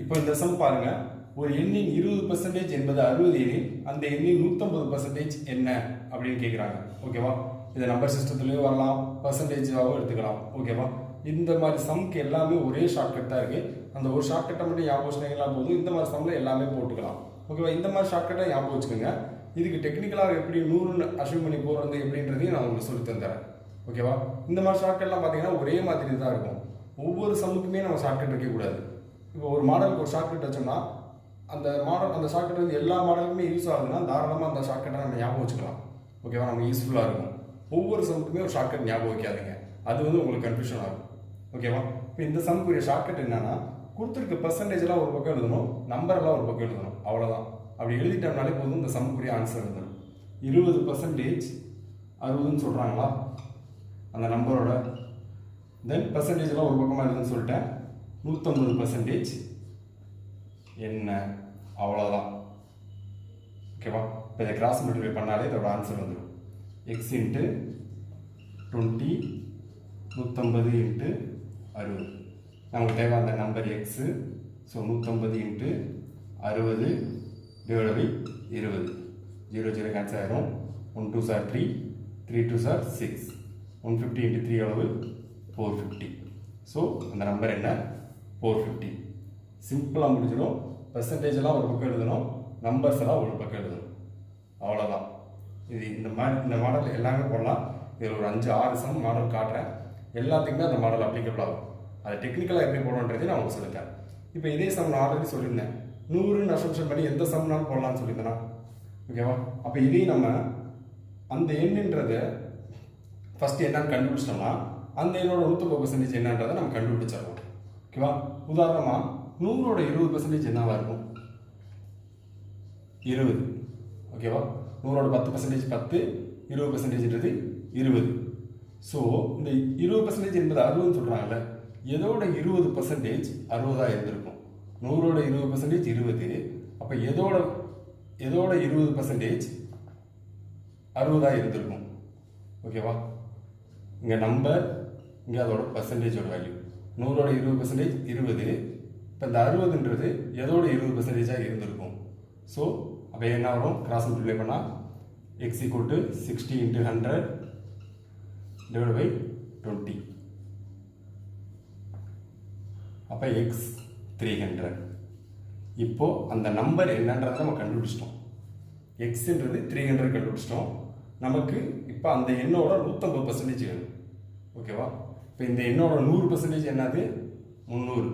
இப்போ இந்த சம் பாருங்க. ஒரு எண்ணின் இருபது பர்சன்டேஜ் என்பது அறுபது எண்ணில் அந்த எண்ணின் நூற்றம்பது பர்சன்டேஜ் என்ன? அப்படின்னு கேட்குறாங்க ஓகேவா இது நம்பர் சிஸ்டத்துலேயும் வரலாம். பர்சன்டேஜாகவும் எடுத்துக்கலாம். ஓகேவா இந்த மாதிரி சம்க்கு எல்லாமே ஒரே ஷார்ட்கட் தான் இருக்குது அந்த ஒரு ஷார்ட்கட்டை மட்டும் ஞாபகம் வச்சுனீங்களா போதும். இந்த மாதிரி சம்மில் எல்லாமே போட்டுக்கலாம். ஓகேவா இந்த மாதிரி ஷார்ட்கட்டை ஞாபகம் வச்சுக்கோங்க. இதுக்கு டெக்னிக்கலாக எப்படி நூறுன்னு அசீவ் பண்ணி போகிறது எப்படின்றதையும் நான் உங்களுக்கு சொல்லி தந்துறேன். ஓகேவா இந்த மாதிரி ஷார்ட்கட்லாம் பார்த்தீங்கன்னா ஒரே மாதிரி தான் இருக்கும். ஒவ்வொரு சம்முக்குமே நம்ம ஷார்ட்கட் இருக்கக்கூடாது. இப்போ ஒரு மாடலுக்கு ஒரு ஷார்ட்கட் வச்சோம்னா அந்த மாடல் அந்த ஷார்ட்கட் வந்து எல்லா மாடலுக்குமே யூஸ் ஆகுதுன்னா தாராளமாக அந்த ஷார்ட்கட்டை நம்ம ஞாபகம் வச்சுக்கலாம். ஓகேவா நம்ம யூஸ்ஃபுல்லாக இருக்கும். ஒவ்வொரு சமுக்குமே ஒரு ஷார்ட்கட் ஞாபகம் வைக்காதீங்க. அது வந்து உங்களுக்கு கன்ஃபியூஷன் ஆகும். ஓகேவா இப்போ இந்த சமுக்குரிய ஷார்ட்கட் என்னன்னா கொடுத்துருக்க பர்சன்டேஜெலாம் ஒரு பக்கம் எழுதணும் நம்பரெல்லாம் ஒரு பக்கம் எழுதணும். அவ்வளோதான் அப்படி எழுதிட்டோம்னாலே போதும் இந்த சமுக்குரிய ஆன்சர் வந்துடும் இருபது பர்சன்டேஜ் அறுபதுன்னு சொல்கிறாங்களா அந்த நம்பரோட தென் பர்சன்டேஜ்லாம் ஒரு பக்கமாக எழுதுன்னு சொல்லிட்டேன். நூற்றம்பது பர்சன்டேஜ் என்ன? அவ்வளோதான் ஓகேவா இப்போ இதை கிராஸ் மல்டிப்ளை பண்ணாலே இதோட ஆன்சர் வந்துடும் எக்ஸ் இன்ட்டு டுவெண்ட்டி நூற்றம்பது இன்ட்டு அறுபது. நமக்கு தேவை அந்த நம்பர் எக்ஸு ஸோ நூற்றம்பது இன்ட்டு அறுபது டிவைட் பை இருபது. ஜீரோ ஜீரோ கேன்சல் ஆயிரும். One two are three three two are six one fifty into three அளவு ஃபோர் ஃபிஃப்டி ஸோ அந்த நம்பர் என்ன? ஃபோர் ஃபிஃப்டி சிம்பிளாக முடிஞ்சிடும். பெர்சன்டேஜெல்லாம் ஒரு பக்கம் எழுதணும். நம்பர்ஸ் எல்லாம் ஒரு பக்கம் எழுதணும். அவ்வளோதான் இது இந்த மாதிரி இந்த மாடல் எல்லாமே போடலாம். இதில் ஒரு அஞ்சு ஆறு சம் மாடல் காட்டுறேன். எல்லாத்துக்குமே அந்த மாடல் அப்ளிகபிள் ஆகும். அது டெக்னிக்கலாக எப்படி போடணுன்றதையும் நான் உங்களுக்கு சொல்லிட்டேன் இப்போ இதே சம் நான் ஆல்ரெடி சொல்லியிருந்தேன். நூறுன்னு அசம்ஷன் பண்ணி எந்த சம்னாலும் போடலாம்னு சொல்லியிருந்தேனா? ஓகேவா அப்போ இதையும் நம்ம அந்த எண்ணுன்றத ஃபஸ்ட்டு என்னன்னு கண்டுபிடிச்சிட்டோம்னா அந்த எண்ணோட நூற்றம்பது பர்சன்டேஜ் என்னன்றதை நம்ம கண்டுபிடிச்சிடலாம். ஓகேவா? உதாரணமாக நூறோட இருபது பர்சன்டேஜ் என்னவா இருக்கும்? இருபது. ஓகேவா? நூறோட பத்து பர்சன்டேஜ் பத்து இருபது பர்சன்டேஜ்ன்றது இருபது. ஸோ இந்த இருபது பர்சன்டேஜ் என்பது அறுபதுன்னு சொல்கிறாங்கல்ல எதோட இருபது பர்சன்டேஜ் அறுபதாக இருந்திருக்கும்? நூறோட இருபது பர்சன்டேஜ் இருபது. அப்போ எதோட எதோட இருபது பர்சன்டேஜ் அறுபதாக இருந்திருக்கும்? ஓகேவா? இங்கே நம்பர் இங்கே அதோட பர்சன்டேஜோட வேல்யூ நூறோட இருபது பர்சன்டேஜ் இருபது. இப்போ இந்த அறுபதுன்றது எதோட இருபது பர்சன்டேஜாக இருந்திருக்கும்? ஸோ அப்போ என்ன வரும்? கிராஸ் மல்டிப்ளை பண்ணால் X equal to sixty into hundred divide by twenty அப்போ எக்ஸ் த்ரீ ஹண்ட்ரட் இப்போது அந்த நம்பர் என்னன்றதை நம்ம கண்டுபிடிச்சிட்டோம். எக்ஸுன்றது த்ரீ ஹண்ட்ரட் கண்டுபிடிச்சிட்டோம். நமக்கு இப்போ அந்த எண்ணோட நூற்றம்பது பர்சன்டேஜ் வேணும். ஓகேவா இப்போ இந்த எண்ணோட நூறு பர்சன்டேஜ் என்னது? முந்நூறு.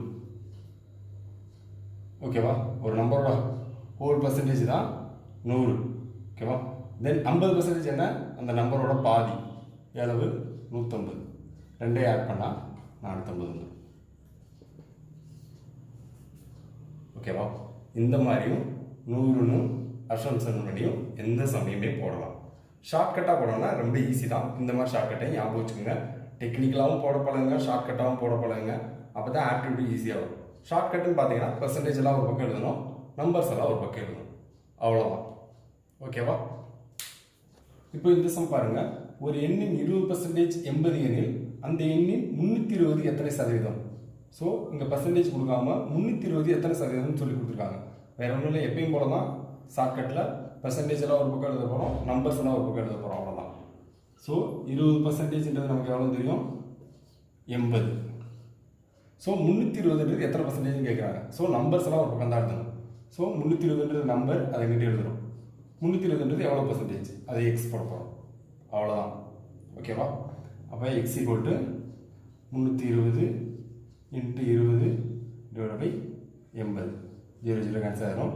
ஓகேவா ஒரு நம்பரோட ஹோல் பர்சன்டேஜ் தான் நூறு. ஓகேவா தென் ஐம்பது பர்சன்டேஜ் என்ன? அந்த நம்பரோட பாதி. எவ்வளவு? நூற்றம்பது ரெண்டே ஆட் பண்ணால் நானூற்றம்பது வந்துடும் ஓகேவா இந்த மாதிரியும் நூறுன்னு அசம்சன் பண்ணியும் எந்த சமயமே போடலாம். ஷார்ட்கட்டாக போடணும்னா ரொம்ப ஈஸி தான். இந்த மாதிரி ஷார்ட்கட்டை ஞாபகம் வச்சுக்கோங்க. டெக்னிக்கலாகவும் போட பழகுங்க ஷார்ட்கட்டாகவும் போட பழகுங்க அப்போ தான் ஆக்டிவிட்டி ஈஸியாகும் ஷார்ட் ஷார்ட்கட்டுன்னு பார்த்தீங்கன்னா பர்சன்டேஜ் எல்லாம் ஒரு பக்கம் எழுதணும் நம்பர்ஸ் எல்லாம் ஒரு பக்கம் எழுதணும். அவ்வளோதான் ஓகேவா இப்போ இந்த சம் பாருங்க. ஒரு எண்ணின் இருபது பர்சன்டேஜ் எண்பது எண்ணில் அந்த எண்ணின் முந்நூற்றி இருபது எத்தனை சதவீதம்? ஸோ இங்கே பர்சன்டேஜ் கொடுக்காம முந்நூற்றி இருபது எத்தனை சதவீதம்னு சொல்லி கொடுத்துருக்காங்க. வேற ஒன்றும் இல்லை எப்பயும் போல தான் ஷார்ட்கட்டில் பர்சன்டேஜ் எல்லாம் ஒரு பக்கம் எழுத போகிறோம் நம்பர்ஸ் எல்லாம் ஒரு பக்கம் எழுத போகிறோம் அவ்வளோதான் ஸோ இருபது பர்சன்டேஜ்ன்றது நமக்கு எவ்வளோ தெரியும்? எண்பது. ஸோ முந்நூற்றி இருபதுன்றது எத்தனை பர்சன்டேஜ்னு கேட்குறாங்க ஸோ நம்பர்ஸ் எல்லாம் ஒரு பக்கம் தான் எழுதணும் ஸோ முந்நூற்றி இருபதுன்றது நம்பர் அதை கிட்டே எழுதுறோம் முந்நூற்றி இருபதுன்றது எவ்வளோ பர்சன்டேஜ் அதை எக்ஸ் போட போகிறோம் அவ்வளோதான் ஓகேவா அப்போ எக்ஸ் ஈக்குவல் டு முந்நூற்றி இருபது இன்ட்டு இருபது டிவைட் பை எண்பது. ஜீரோ ஜீரோ கேன்சல் ஆகிடும்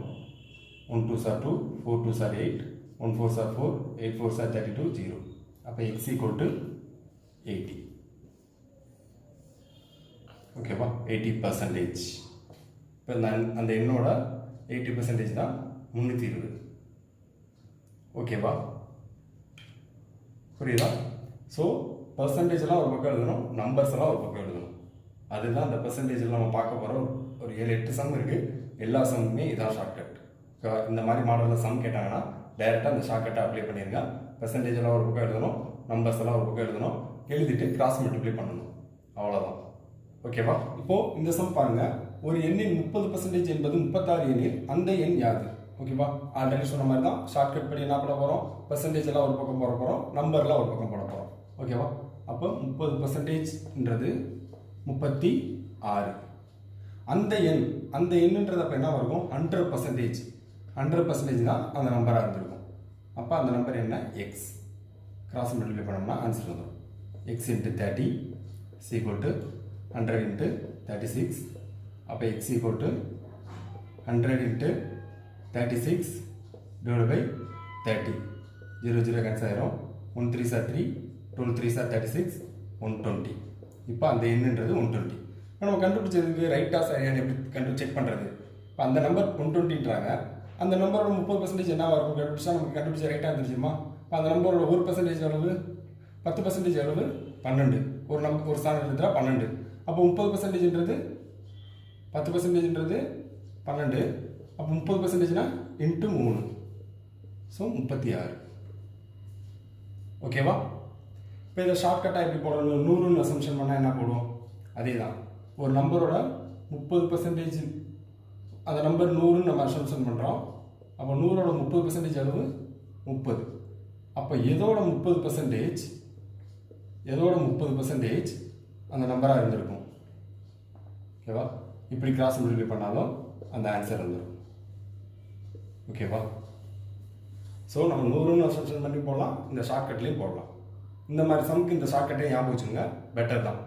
one two are two four two are eight one four are four eight four are thirty two zero அப்போ எக்ஸ் ஈக்குவல் டு எயிட்டி ஓகேவா eighty percentage இப்போ அந்த எண்ணோட eighty percentage தான் முந்நூற்றி இருபது ஓகேவா புரியுதா ஸோ பர்சன்டேஜ் எல்லாம் ஒரு பக்கம் எழுதணும் நம்பர்ஸ் எல்லாம் ஒரு பக்கம் எழுதணும் அதுதான் அந்த பர்சன்டேஜ் நம்ம பார்க்க போகிறோம் ஒரு ஏழு எட்டு சம் இருக்குது எல்லா சம்முமே இதான் ஷார்ட்கட் இந்த மாதிரி மாடலில் சம் கேட்டாங்கன்னா டைரெக்டாக அந்த ஷார்ட்கட்டை அப்ளை பண்ணிடுங்க பெர்சன்டேஜ் எல்லாம் ஒரு பக்கம் எழுதணும் நம்பர்ஸ் எல்லாம் ஒரு பக்கம் எழுதணும் எழுதிட்டு கிராஸ் மல்டிப்ளை பண்ணணும். அவ்வளோதான் ஓகேவா இப்போ இந்த சம் பாருங்க. ஒரு எண்ணின் முப்பது பர்சன்டேஜ் என்பது முப்பத்தாறு எண்ணில் அந்த எண் யாது? ஓகேவா ஆல்ரெடி சொன்ன மாதிரி தான் ஷார்ட்கட் படி என்ன பண்ண போகிறோம் பர்சன்டேஜ் எல்லாம் ஒரு பக்கம் போட போகிறோம் நம்பர்லாம் ஒரு பக்கம் போட போகிறோம் ஓகேவா அப்போ முப்பது பர்சன்டேஜ்ன்றது முப்பத்தி ஆறு. அந்த எண் அந்த எண்ணுன்றது அப்போ என்ன இருக்கும் ஹண்ட்ரட் பர்சன்டேஜ் ஹண்ட்ரட் பர்சன்டேஜ் தான் அந்த நம்பராக இருந்திருக்கும். அப்போ அந்த நம்பர் என்ன? எக்ஸ் கிராஸ் மல்டிப்ளை பண்ணோம்னா ஆன்சர் வந்துடும் X into thirty equal to hundred into thirty six அப்போ X equal to hundred into thirty six divide by thirty zero zero cancel ஆயிரும். One three are three two three are thirty six one twenty இப்போ அந்த எண்ணுன்றது one twenty நம்ம கண்டுபிடிச்சதுக்கு ரைட்டாக சரியான எப்படி கண்டு check பண்ணுறது இப்போ அந்த நம்பர் ஒன் டுவெண்ட்டின்றாங்க அந்த நம்பரோட முப்பது பர்சன்டேஜ் என்ன இருக்கும் கண்டுபிடிச்சா நமக்கு கண்டுபிடிச்ச ரைட்டாக இருந்துச்சுமா? இப்போ அந்த நம்பரோட ஒரு பர்சன்டேஜ் அளவு பத்து பர்சன்டேஜ் அளவு பன்னெண்டு. ஒரு நம்பர் ஒரு ஸ்தானம் எடுத்துட்டா பன்னெண்டு. அப்போ முப்பது பர்சன்டேஜ்ன்றது பத்து பர்சன்டேஜ்ன்றது பன்னெண்டு. அப்போ முப்பது பர்சன்டேஜ்னா இன்ட்டு மூணு. ஸோ முப்பத்தி ஆறு. ஓகேவா இப்போ இதை ஷார்ட்கட்டாக எப்படி போடணும் நூறுன்னு அசம்ஷன் பண்ணால் என்ன போடுவோம்? அதே தான் ஒரு நம்பரோட முப்பது பர்சன்டேஜ் அந்த நம்பர் நூறுன்னு நம்ம அசம்ஷன் பண்ணுறோம் அப்போ நூறோட முப்பது பர்சன்டேஜ் அளவு முப்பது. அப்போ எதோட முப்பது பர்சன்டேஜ் எதோட முப்பது பர்சன்டேஜ் அந்த நம்பராக இருந்திருக்கும். ஓகேவா இப்படி கிராஸ் மல்டிப்ளை பண்ணாலும் அந்த ஆன்சர் வந்துடும் ஓகேவா ஸோ நம்ம நூறுன்னு அசம்ஷன் பண்ணி போடலாம் இந்த ஷார்ட்கட்லேயும் போடலாம். இந்த மாதிரி சம்க்கு இந்த ஷார்ட்கட்டையும் ஞாபகம் வச்சுங்க பெட்டர் தான்.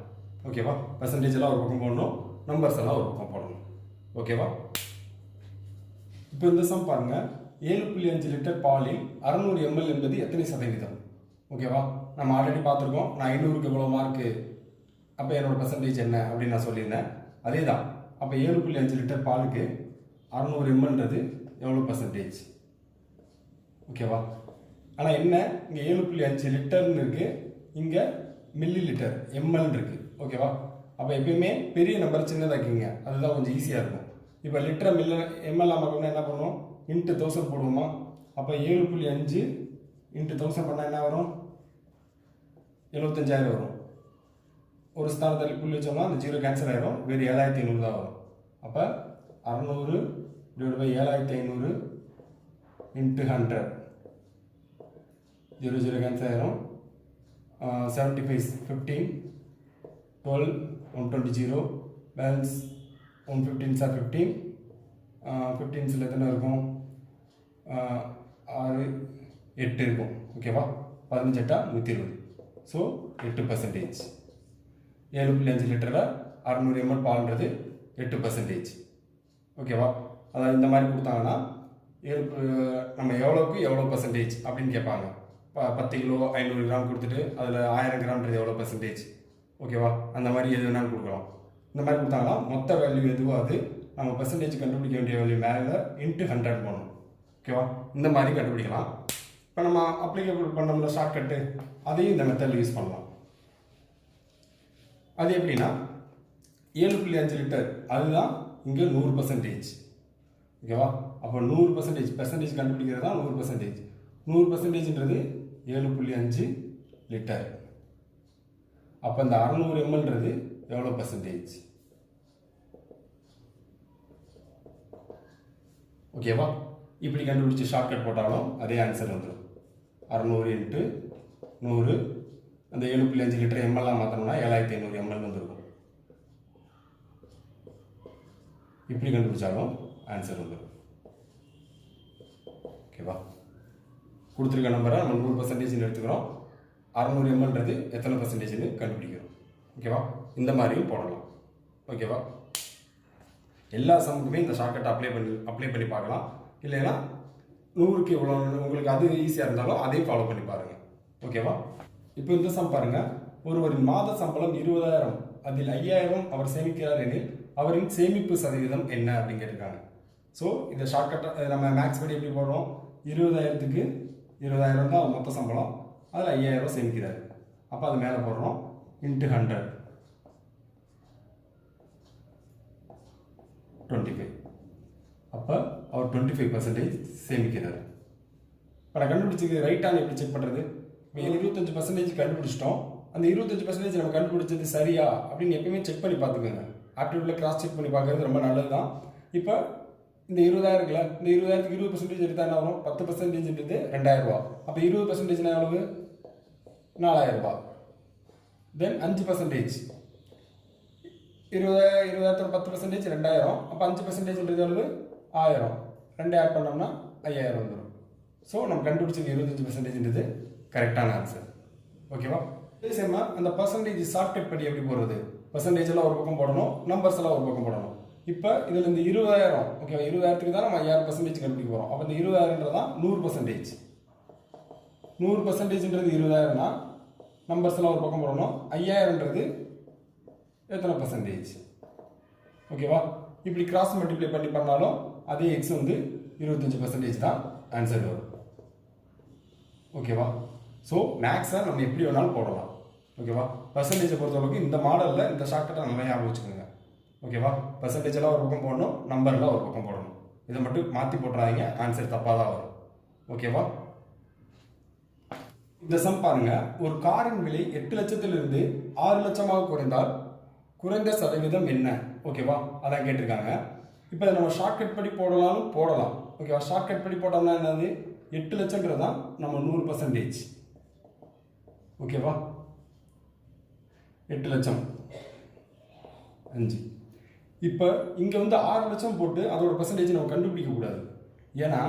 ஓகேவா பர்சன்டேஜ் எல்லாம் ஒரு பக்கம் போடணும் நம்பர்ஸ் எல்லாம் ஒரு பக்கம் போடணும். ஓகேவா இப்போ இந்த சம் பாருங்க. ஏழு புள்ளி அஞ்சு லிட்டர் பாலில் அறநூறு எம்எல் என்பது எத்தனை சதவீதம்? ஓகேவா நம்ம ஆல்ரெடி பார்த்துருக்கோம். நான் ஐநூறுக்கு எவ்வளோ மார்க்கு அப்போ என்னோட பர்சன்டேஜ் என்ன அப்படின்னு நான் சொல்லியிருந்தேன். அதே தான் அப்போ ஏழு புள்ளி அஞ்சு லிட்டர் பாலுக்கு அறநூறு எம்எல்ன்றது எவ்வளோ பர்சன்டேஜ் ஓகேவா ஆனால் என்ன? இங்கே ஏழு புள்ளி அஞ்சு லிட்டர்னு இருக்குது இங்கே மில்லி லிட்டர் எம்எல்னு இருக்குது ஓகேவா அப்போ எப்பயுமே பெரிய நம்பர் சின்னதாக்கிங்க அதுதான் கொஞ்சம் ஈஸியாக இருக்கும். இப்போ லிட்டர் மில்ல எம்எல் பார்க்கணும்னா என்ன பண்ணுவோம்? இன்ட்டு தௌசண்ட் போடுவோமா? அப்போ ஏழு புள்ளி அஞ்சு இன்ட்டு தௌசண்ட் பண்ணால் என்ன வரும்? எழுபத்தஞ்சாயிரம் வரும். ஒரு ஸ்தானத்தில் புள்ளி வச்சோம்னா அந்த ஜீரோ கேன்சல் ஆகிடும் வேறு ஏழாயிரத்தி ஐநூறு தான் வரும். அப்போ அறநூறு டிவைட் பை ஏழாயிரத்தி ஐநூறு into hundred zero zero cancel ஆயிரும். Seventy five fifteen twelve one twenty zero balance one fifteen are fifteen ஃபிஃப்டீன்ஸில் எத்தனை இருக்கும்? ஆறு எட்டு இருக்கும். ஓகேவா பதினஞ்சு எட்டா நூற்றி இருபது ஸோ எட்டு பர்சன்டேஜ் ஏழு புள்ளி அஞ்சு லிட்டரில் அறநூறு எம்எல் பால்ன்றது எட்டு பர்சன்டேஜ் ஓகேவா அதாவது இந்த மாதிரி கொடுத்தாங்கன்னா ஏழு நம்ம எவ்வளோக்கு எவ்வளோ பர்சன்டேஜ் அப்படின்னு கேட்பாங்க. ப பத்து கிலோ ஐநூறு கிராம் கொடுத்துட்டு அதில் ஆயிரம் கிராம்ன்றது எவ்வளோ பர்சன்டேஜ் ஓகேவா அந்த மாதிரி எது வேணாலும் கொடுக்கலாம். இந்த மாதிரி கொடுத்தாங்கன்னா மொத்த வேல்யூ எதுவோ அது? நம்ம பர்சன்டேஜ் கண்டுபிடிக்க வேண்டிய வேல்யூ மேலே இன்ட்டு ஹண்ட்ரட் போகணும் ஓகேவா இந்த மாதிரி கண்டுபிடிக்கலாம். இப்போ நம்ம அப்ளிகபிள் பண்ணோம்ல ஷார்ட்கட்டு அதையும் இந்த மெத்தடில் யூஸ் பண்ணலாம். அது எப்படின்னா ஏழு புள்ளி அஞ்சு லிட்டர் அதுதான் இங்கே நூறு பர்சன்டேஜ் ஓகேவா அப்போ நூறு பர்சன்டேஜ் பர்சன்டேஜ் கண்டுபிடிக்கிறது தான் நூறு பர்சன்டேஜ் நூறு பர்சன்டேஜ்ன்றது ஏழு புள்ளி அஞ்சு லிட்டர். அப்போ இந்த அறநூறு எம்எல்ன்றது எவ்வளோ பர்சன்டேஜ் ஓகேவா இப்படி கண்டுபிடிச்சி ஷார்ட்கட் போட்டாலும் அதே ஆன்சர் வந்துடும் அறநூறு இன்ட்டு நூறு. அந்த ஏழு புள்ளி அஞ்சு லிட்டர் எம்எல்லாம் மாற்றணும்னா ஏழாயிரத்தி ஐநூறு எம்எல் வந்துருக்கும். இப்படி கண்டுபிடிச்சாலும் ஆன்சர் வந்துடும் ஓகேவா கொடுத்துருக்க நம்பரை நம்ம நூறு பர்சன்டேஜ்னு எடுத்துக்கிறோம். அறநூறு எம்எல்ன்றது எத்தனை பர்சன்டேஜ்னு கண்டுபிடிக்கிறோம். ஓகேவா இந்த மாதிரியும் போடலாம். ஓகேவா? எல்லா சமுக்குமே இந்த ஷார்ட்கட் அப்ளை பண்ணி அப்ளை பண்ணி பார்க்கலாம். இல்லைன்னா நூறுக்கு எவ்வளோ உங்களுக்கு அது ஈஸியாக இருந்தாலும் அதையும் ஃபாலோ பண்ணி பாருங்கள் ஓகேவா? இப்போ இந்த சம் பாருங்க. ஒருவரின் மாத சம்பளம் இருபதாயிரம். அதில் ஐயாயிரம் அவர் சேமிக்கிறார் எனில் அவரின் சேமிப்பு சதவீதம் என்ன அப்படின்னு கேட்டிருக்காங்க ஸோ இதை ஷார்ட்கட்டாக நம்ம மேக்ஸ் படி எப்படி போடுறோம்? இருபதாயிரத்துக்கு இருபதாயிரம் தான் மொத்த சம்பளம். அதில் ஐயாயிரம் சேமிக்கிறார். அப்போ அது மேலே போடுறோம். இன்ட்டு ஹண்ட்ரட் டுவெண்ட்டி ஃபைவ் அப்போ அவர் டுவெண்ட்டி ஃபைவ் பர்சன்டேஜ் சேமிக்கிறார். இப்போ நான் கண்டுபிடிச்சது ரைட்டாக எப்படி செக் பண்ணுறது இப்போ இருபத்தஞ்சு பர்சன்டேஜ் கண்டுபிடிச்சிட்டோம். அந்த இருபத்தஞ்சு பர்சன்டேஜ் நம்ம கண்டுபிடிச்சது சரியா அப்படின்னு எப்பயுமே செக் பண்ணி பார்த்துக்கோங்க. ஆப்டிடியூடில் கிராஸ் செக் பண்ணி பார்க்குறது ரொம்ப நல்லது தான் இப்போ இந்த இருபதாயிரம் இருக்குல்ல இந்த இருபதாயிரத்துக்கு இருபது பர்சன்டேஜ் எடுத்தால் என்ன வரும்? பத்து பர்சன்டேஜ்ன்றது ரெண்டாயிரம் ரூபா அப்போ இருபது பர்சன்டேஜ்னா எவ்வளவு? நாலாயிரம் ரூபாய். தென் அஞ்சு பர்சன்டேஜ் இருபதாயிரம் இருபதாயிரத்துல பத்து பர்சன்டேஜ் ரெண்டாயிரம். அப்போ அஞ்சு பர்சன்டேஜ்ன்றது எவ்வளவு? ஆயிரம். ரெண்டு ஆட் பண்ணோம்னா ஐயாயிரம் வந்துடும் ஸோ நம்ம கண்டுபிடிச்சது இருபத்தஞ்சு பர்சன்டேஜ்ன்றது கரெக்டான ஆன்சர் ஓகேவா சரி சேமா அந்த பர்சன்டேஜ் ஷார்ட்கட் படி எப்படி போடுறது? பர்சன்டேஜ் எல்லாம் ஒரு பக்கம் போடணும் நம்பர்ஸ் எல்லாம் ஒரு பக்கம் போடணும். இப்போ இதில் இந்த இருபதாயிரம் ஓகேவா இருபதாயிரத்துக்கு தான் நம்ம ஐயாயிரம் பர்சன்டேஜ் கண்டுபிடிக்க போகிறோம் அப்போ இந்த இருபதாயிரன்றது தான் நூறு பர்சன்டேஜ் நூறு பர்சன்டேஜ்ன்றது இருபதாயிரம்னா நம்பர்ஸ் எல்லாம் ஒரு பக்கம் போடணும் ஐயாயிரம்ன்றது எத்தனை பர்சன்டேஜ் ஓகேவா இப்படி கிராஸ் மல்டிப்ளை பண்ணி பண்ணாலும் அதே எக்ஸ் வந்து இருபத்தஞ்சு பர்சன்டேஜ் தான் ஆன்சர் வரும். ஓகேவா ஸோ மேக்ஸை நம்ம எப்படி வேணாலும் போடலாம். ஓகேவா பர்சன்டேஜை பொறுத்தளவுக்கு இந்த மாடலில் இந்த ஷார்ட்கட்டை நல்லா ஞாபகம் வச்சுக்கோங்க. ஓகேவா பர்சன்டேஜெல்லாம் ஒரு பக்கம் போடணும் நம்பர்லாம் ஒரு பக்கம் போடணும். இதை மட்டும் மாற்றி போட்டுறாதீங்க ஆன்சர் தப்பாக தான் வரும். ஓகேவா இந்த சம் பாருங்க. ஒரு காரின் விலை எட்டு லட்சத்திலிருந்து ஆறு லட்சமாக குறைந்தால் குறைந்த சதவீதம் என்ன? ஓகேவா அதான் கேட்டிருக்காங்க. இப்போ நம்ம ஷார்ட்கட் படி போடலாம்னு போடலாம். ஓகேவா ஷார்ட்கட் படி போட்டோம்னா என்னது? எட்டு லட்சங்கிறது தான் நம்ம நூறு பர்சன்டேஜ் ஓகேவா எட்டு லட்சம். அஞ்சு. இப்போ இங்கே வந்து ஆறு லட்சம் போட்டு அதோட பர்சன்டேஜ் நம்ம கண்டுபிடிக்க கூடாது. ஏன்னா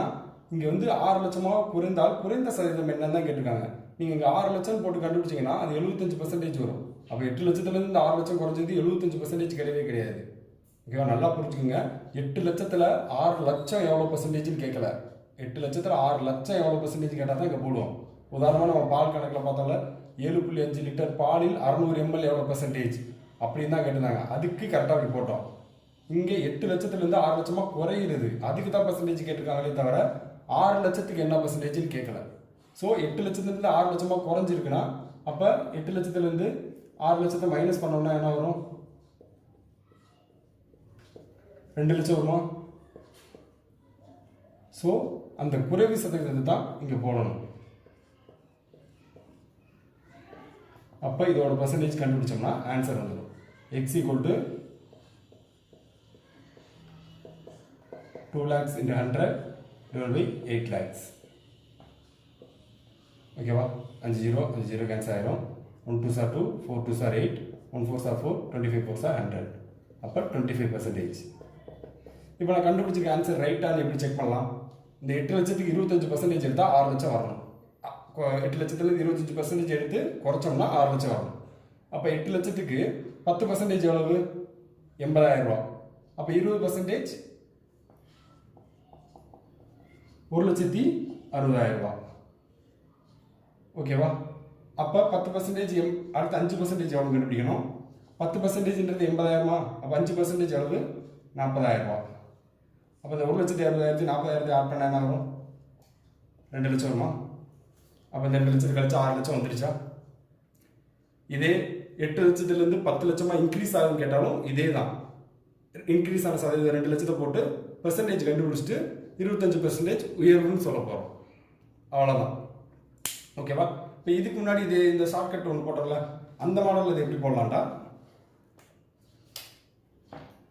இங்கே வந்து ஆறு லட்சமாக குறைந்தால் குறைந்த சதவீதம் என்னன்னு தான் கேட்டிருக்காங்க. நீங்கள் இங்கே ஆறு லட்சம் போட்டு கண்டுபிடிச்சீங்கன்னா அது எழுபத்தஞ்சு பர்சன்டேஜ் வரும். அப்போ எட்டு லட்சத்துலேருந்து இந்த ஆறு லட்சம் குறைஞ்சது எழுபத்தஞ்சு பர்சன்டேஜ் கிடையவே கிடையாது. ஓகேவா நல்லா புரிஞ்சுக்கோங்க. எட்டு லட்சத்தில் ஆறு லட்சம் எவ்வளோ பர்சன்டேஜ்னு கேட்கல எட்டு லட்சத்தில் ஆறு லட்சம் எவ்வளோ பர்சன்டேஜ் கேட்டால் தான் இங்கே போடுவோம். உதாரணமாக நம்ம பால் கணக்கில் பார்த்தால ஏழு புள்ளி அஞ்சு லிட்டர் பாலில் அறநூறு எம்எல் எவ்வளோ பர்சன்டேஜ் அப்படின்னு தான் கேட்டிருந்தாங்க. அதுக்கு கரெக்டாக அப்படி போட்டோம் இங்கே எட்டு லட்சத்துலேருந்து ஆறு லட்சமாக குறையிறது. அதுக்கு தான் பர்சன்டேஜ் கேட்டிருக்காங்களே தவிர ஆறு லட்சத்துக்கு என்ன பர்சன்டேஜ்னு கேட்கல ஸோ எட்டு லட்சத்துலேருந்து ஆறு லட்சமாக குறைஞ்சிருக்குன்னா அப்போ எட்டு லட்சத்துலேருந்து ஆறு லட்சத்தை மைனஸ் பண்ணோம்னா என்ன வரும்? ரெண்டு லட்சம் வருமா? ஸோ அந்த குறைவு சதவீதத்தை தான் இங்கே போடணும். அப்போ இதோட பர்சன்டேஜ் கண்டுபிடிச்சோம்னா ஆன்சர் வந்துடும். X equal to two lakhs into hundred divide by eight lakhs ஓகேவா அஞ்சு ஜீரோ அஞ்சு ஜீரோ கேன்சல் ஆயிரும். One two are two four two are eight one four are four twenty five four are hundred அப்போ twenty five percentage இப்போ நான் கண்டுபிடிச்சிருக்க answer ரைட்டான்னு எப்படி check பண்ணலாம்? இந்த எட்டு லட்சத்துக்கு இருபத்தஞ்சு பர்சன்டேஜ் எடுத்தால் ஆறு லட்சம் வரணும். எட்டு லட்சத்துலேருந்து இருபத்தஞ்சு பர்சன்டேஜ் எடுத்து குறைச்சோம்னா ஆறு லட்சம் வரணும். அப்போ எட்டு லட்சத்துக்கு பத்து பர்சன்டேஜ் எவ்வளவு? எண்பதாயிரம் ரூபா அப்போ இருபது பர்சன்டேஜ் ஒரு லட்சத்தி அறுபதாயிரம் ரூபா ஓகேவா? அப்போ பத்து பர்சன்டேஜ் எம் அடுத்து அஞ்சு பர்சன்டேஜ் எவ்வளோ கண்டுபிடிக்கணும். பத்து பர்சன்டேஜ்ன்றது எண்பதாயிரமா? அப்போ அஞ்சு பர்சன்டேஜ் அளவு நாற்பதாயிரம் ரூபா அப்போ இந்த ஒரு லட்சத்தி அறுபதாயிரத்தி நாற்பதாயிரத்தி ஆட் பண்ண என்ன வரும் ரெண்டு லட்சம் வருமா? அப்போ இந்த ரெண்டு லட்சத்து கழிச்சு ஆறு லட்சம் வந்துருச்சா இதே எட்டு லட்சத்துலேருந்து பத்து லட்சமாக இன்க்ரீஸ் ஆகுதுன்னு கேட்டாலும் இதே தான் இன்க்ரீஸ் ஆன சதவீதம் ரெண்டு லட்சத்தை போட்டு பெர்சன்டேஜ் கண்டுபிடிச்சிட்டு இருபத்தஞ்சு பெர்சன்டேஜ் உயர்வுன்னு சொல்ல போகிறோம் அவ்வளோதான் ஓகேவா இப்போ இதுக்கு முன்னாடி இது இந்த ஷார்ட்கட் ஒன்று போட்டோம்ல அந்த மாடலில் இது எப்படி போடலாம்டா?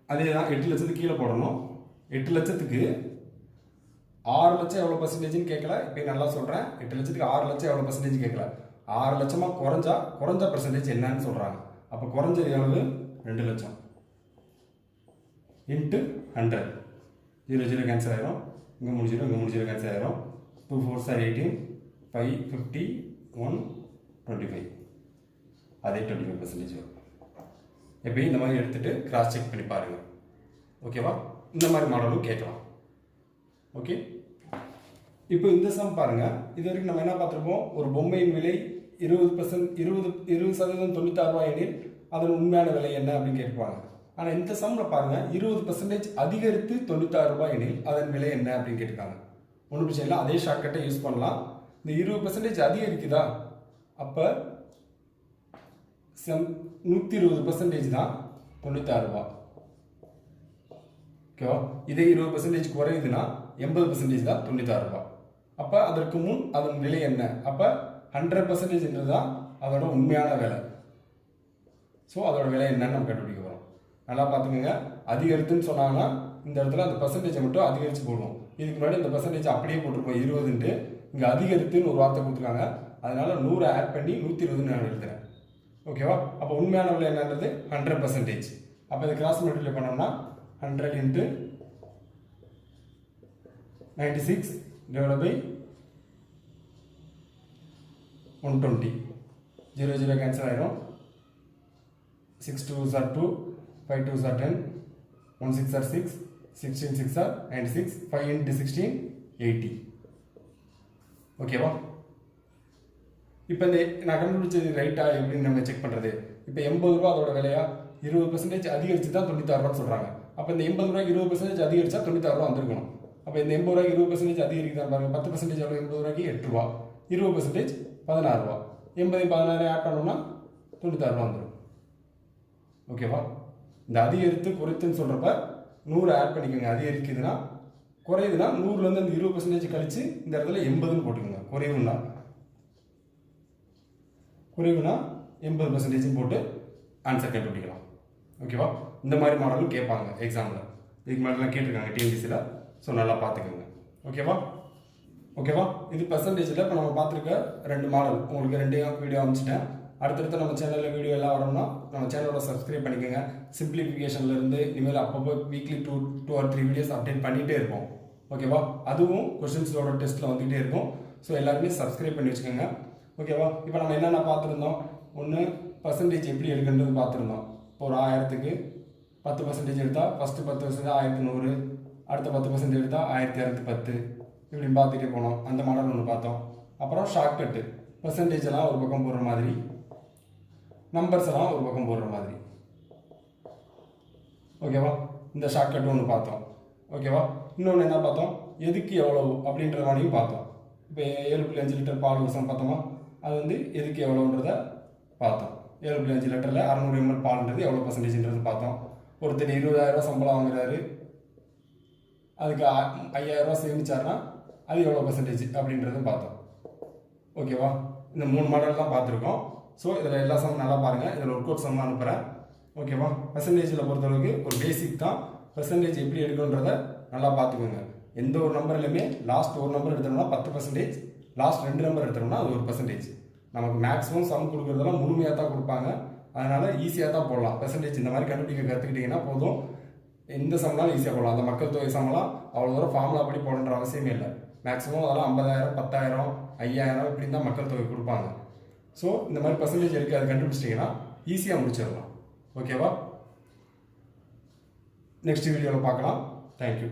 அதே தான் எட்டு லட்சத்துக்கு கீழே போடணும். எட்டு லட்சத்துக்கு ஆறு லட்சம் எவ்வளோ பர்சன்டேஜ்னு கேட்கல. இப்போ நல்லா சொல்கிறேன் எட்டு லட்சத்துக்கு ஆறு லட்சம் எவ்வளோ பர்சன்டேஜ் கேட்கல. ஆறு லட்சமாக குறைஞ்சா குறைஞ்ச பர்சன்டேஜ் என்னன்னு சொல்கிறாங்க அப்போ குறைஞ்சது எவ்வளவு? ரெண்டு லட்சம். Into hundred zero zero cancel ஆயிரும். இங்கே மூணு ஜீரோ இங்கே மூணு ஜீரோ கேன்சல் ஆயிரும். Two four are eighteen five fifty one twenty five அதே டுவெண்ட்டி ஃபைவ் பர்சன்டேஜ் வரும். எப்பயும் இந்த மாதிரி எடுத்துகிட்டு கிராஸ் செக் பண்ணி பாருங்கள் ஓகேவா இந்த மாதிரி மாடலும் கேட்கலாம். ஓகே இப்போ இந்த சம் பாருங்கள் இது வரைக்கும் நம்ம என்ன பார்த்துருப்போம்? ஒரு பொம்மையின் விலை இருபது பர்சன்ட் இருபது இருபது சதவீதம் தொண்ணூத்தாறு ரூபாய் எனில் அதன் உண்மையான விலை என்ன அப்படின்னு கேட்பாங்க. ஆனால் இந்த சம்மில் பாருங்கள் இருபது பர்சன்டேஜ் அதிகரித்து தொண்ணூத்தாறு ரூபாய் எனில் அதன் விலை என்ன அப்படின்னு கேட்டிருக்காங்க. ஒன்றும் பிரச்சனை இல்லை. அதே ஷார்ட்கட்டை யூஸ் பண்ணலாம். இந்த இருபது பர்சன்டேஜ் அதிகரிக்குதா? அப்போ செம் நூற்றி இருபது பர்சன்டேஜ் தான் தொண்ணூத்தாறு ரூபாய். ஓகேவா இதே இருபது பர்சன்டேஜ் குறையுதுன்னா எண்பது பர்சன்டேஜ் தான் தொண்ணூத்தாறு ரூபாய். அப்போ அதற்கு முன் அதன் விலை என்ன? அப்போ ஹண்ட்ரட் பர்சன்டேஜ்ன்றது தான் அதோட உண்மையான விலை. ஸோ அதோட விலை என்னன்னு நம்ம கண்டுபிடிக்க போகிறோம் நல்லா பார்த்துக்கோங்க. அதிகரித்துன்னு சொன்னாங்கன்னா இந்த இடத்துல அந்த பர்சன்டேஜை மட்டும் அதிகரித்து போடுவோம். இதுக்கு முன்னாடி இந்த பர்சன்டேஜ் அப்படியே போட்டிருப்போம் இருபதுன்ட்டு இங்கே அதிகரித்துன்னு ஒரு வார்த்தை கொடுத்துருக்காங்க. அதனால் நூறு ஆட் பண்ணி நூற்றி இருபதுன்னு நான் எழுதுறேன். ஓகேவா? அப்போ உண்மையான விலை என்னன்றது ஹண்ட்ரட் பர்சன்டேஜ் அப்போ இதை கிராஸ் மல்டிப்ளை பண்ணோம்னா hundred into ninety six by by one twenty zero zero cancel ஆயிரும் six two are two five two are ten one six are six sixteen six are ninety six five into sixteen eighty ஓகேவா இப்போ இந்த நான் கண்டுபிடிச்சது ரைட்டா எப்படின்னு நம்ம check பண்ணுறது இப்போ எண்பது ரூபா அதோட விலையா இருபது பர்சன்டேஜ் அதிகரிச்சு தான் தொண்ணூத்தாறு ரூபான்னு சொல்கிறாங்க அப்போ இந்த எண்பது ரூபாய்க்கு இருபது பர்சன்டேஜ் அதிகரிச்சா தொண்ணூத்தாறு ரூபா வந்திருக்கணும். அப்போ இந்த எண்பது ரூபாய்க்கு இருபது பர்சன்டேஜ் அதிகரிக்குதா பாருங்க. பத்து பர்சன்டேஜ் எவ்வளோ எண்பது ரூபாய்க்கு எட்டு ரூபா. இருபது பர்சன்டேஜ் பதினாறு ரூபா. எண்பது பதினாறு ஆட் பண்ணோம்னா தொண்ணூத்தாறு ரூபா வந்துடும் ஓகேவா இந்த அதிகரித்து குறைத்துன்னு சொல்கிறப்ப நூறு ஆட் பண்ணிக்கோங்க. அதிகரிக்குதுன்னா குறையுதுன்னா நூறுலேருந்து அந்த இருபது பர்சன்டேஜ் கழித்து இந்த இடத்துல எண்பதுன்னு போட்டுக்கோங்க. குறைவுன்னா. குறைவுனா எண்பது பர்சன்டேஜ் போட்டு ஆன்சர் கண்டுபிடிக்கலாம். ஓகேவா இந்த மாதிரி மாடலும் கேட்பாங்க எக்ஸாமில் இதுக்கு மாதிரிலாம் கேட்டிருக்காங்க டிஎன்பிசியில் ஸோ நல்லா பார்த்துக்கோங்க. ஓகேவா ஓகேவா இது பர்சன்டேஜில் இப்போ நம்ம பார்த்துருக்க ரெண்டு மாடல் உங்களுக்கு ரெண்டையும் வீடியோ அமைச்சிட்டேன் அடுத்தடுத்து நம்ம சேனலில் வீடியோ எல்லாம் வரணும்னா நம்ம சேனலோட சப்ஸ்கிரைப் பண்ணிக்கோங்க. சிம்பிளிஃபிகேஷன்லேருந்து இனிமேல் அப்பப்போ weekly two two or three videos update பண்ணிகிட்டே இருப்போம். ஓகேவா அதுவும் கொஷின்ஸோட டெஸ்ட்டில் வந்துகிட்டே இருக்கும். ஸோ எல்லாருமே சப்ஸ்கிரைப் பண்ணி வச்சுக்கோங்க. ஓகேவா இப்போ நம்ம என்னென்ன பார்த்துருந்தோம்? ஒன்று பர்சன்டேஜ் எப்படி எடுக்கின்றது பார்த்துருந்தோம். இப்போ ஒரு ஆயிரத்துக்கு பத்து பர்சன்டேஜ் எடுத்தால் ஃபஸ்ட்டு பத்து பர்சன்டேஜ் ஆயிரத்தி நூறு அடுத்த பத்து பர்சன்டேஜ் எடுத்தால் ஆயிரத்தி இரநூத்தி பத்து. இப்படின்னு பார்த்துட்டே போனோம். அந்த மாடல் ஒன்று பார்த்தோம். அப்புறம் ஷார்ட்கட்டு பர்சன்டேஜ் எல்லாம் ஒரு பக்கம் போடுற மாதிரி. நம்பர்ஸ் எல்லாம் ஒரு பக்கம் போடுற மாதிரி. ஓகேவா இந்த ஷார்ட்கட் ஒன்று பார்த்தோம். ஓகேவா இன்னொன்று என்ன பார்த்தோம்? எதுக்கு எவ்வளவு அப்படின்ற மாதிரியும் பார்த்தோம். இப்போ ஏழு புள்ளி அஞ்சு லிட்டர் பால் விஷம் பார்த்தோமா? அது வந்து எதுக்கு எவ்வளோன்றத பார்த்தோம். ஏழு புள்ளி அஞ்சு லிட்டரில் அறநூறு எம்எல் பால்ன்றது எவ்வளோ பர்சன்டேஜ்ன்றது பார்த்தோம். ஒருத்தர் இருபதாயிரரூவா சம்பளம் வாங்குறாரு. அதுக்கு ஐயாயிரரூவா சேமிச்சாருன்னா அது எவ்வளோ பர்சன்டேஜ் அப்படின்றதும் பார்த்தோம். ஓகேவா இந்த மூணு மாடல் தான் பார்த்துருக்கோம். ஸோ இதில் எல்லா சம்மும் நல்லா பாருங்கள் இதில் ஒர்க் அவுட் சம்மாக அனுப்புகிறேன் ஓகேவா பர்சன்டேஜில் பொறுத்தளவுக்கு ஒரு பேசிக் தான். பர்சன்டேஜ் எப்படி எடுக்கணுன்றத நல்லா பார்த்துக்கோங்க. எந்த ஒரு நம்பர்லையுமே லாஸ்ட் ஒரு நம்பர் எடுத்தோம்னா பத்து பர்சன்டேஜ் லாஸ்ட் ரெண்டு நம்பர் எடுத்தோம்னா அது ஒரு பர்சன்டேஜ் நமக்கு மேக்ஸிமம் சம் கொடுக்குறதெல்லாம் முழுமையாக தான் கொடுப்பாங்க. அதனால் ஈஸியாக தான் போடலாம். பர்சன்டேஜ் இந்த மாதிரி கண்டுபிடிக்க கற்றுக்கிட்டிங்கன்னா போதும். எந்த சம்னாலும் ஈஸியாக போடலாம். அந்த மக்கள் தொகை சம்லாம் அவ்வளோ தூரம் ஃபார்முலா படி போடணுன்ற அவசியமே இல்லை. மேக்ஸிமம் அதெல்லாம் ஐம்பதாயிரம் பத்தாயிரம் ஐயாயிரம் இப்படி தான் மக்கள் தொகை கொடுப்பாங்க. ஸோ இந்த மாதிரி பர்சன்டேஜ் இருக்குது அதை கண்டுபிடிச்சிட்டிங்கன்னா ஈஸியாக முடிச்சிடலாம். ஓகேவா நெக்ஸ்ட் வீடியோவில் பார்க்கலாம். தேங்க்யூ